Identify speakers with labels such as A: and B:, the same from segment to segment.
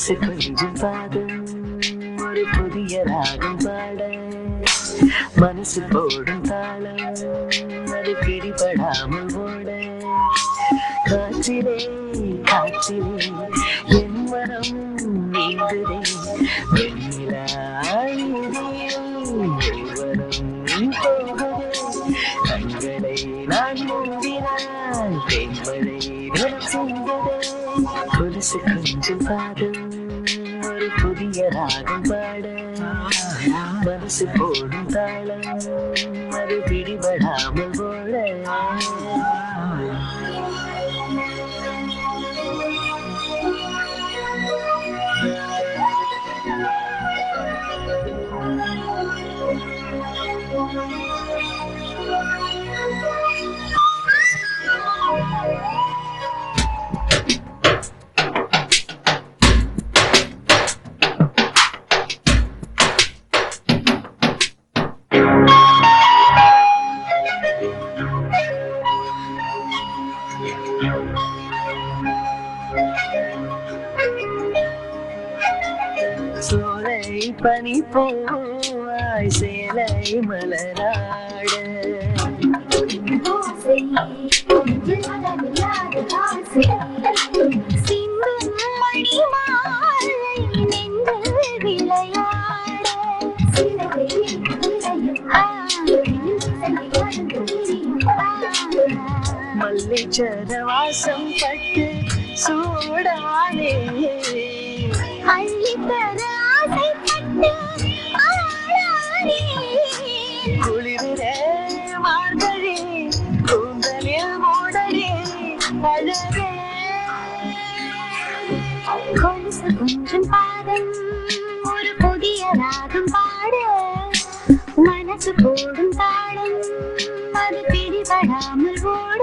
A: se fue llevado por el மனசு போடும் தாளம் அது பிடிபடாமல் ஓட காற்றிலே காற்றிலே என் மனம் நீங்குதே. வெண்ணிலா போகுதே. கண்களை நான் மூடினால் பெண்மழை தினம் புதுசு கொஞ்சம் பாடும் ஒரு புதிய ராகம் பாட போடும் தாளம் அது பிடிபடாமல் போட you. பனி போவாய் சேலை மலராட மல்லிச்சர வாசம் பட்டு சூடானே குளிரே
B: கொஞ்சம் பாதம் ஒரு புதிய ராகம் பாட மனசு போடும் தாளம் அது பிடிபடாமல் ஓட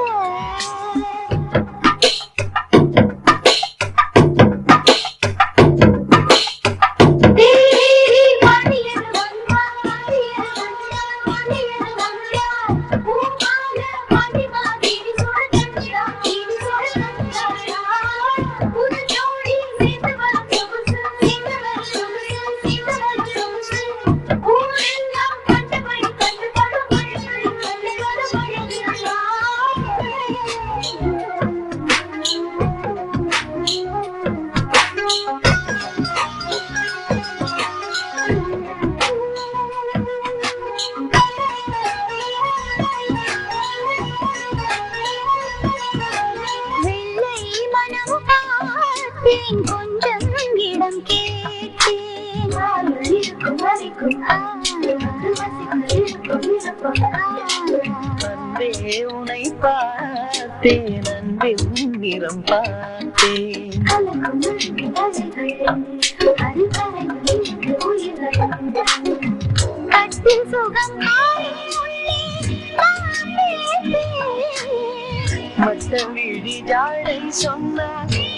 B: பார்த்தேன் கொஞ்சம் இடம் கேட்டேன்
A: அன்பே உனை பார்த்தேன் அன்பின் நிறம் பார்த்தேன்
B: கட்டில் சுகம்.
A: மட்ட விழி ஜாடை சொன்ன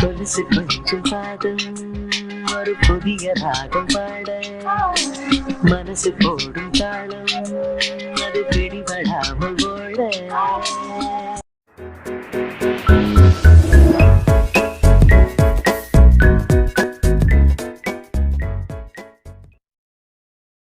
A: கொலுசு பாதம் ஒரு புதிய ராகம் பாட மனசு போடும் தாளம் அது பிடிபடாமல் போட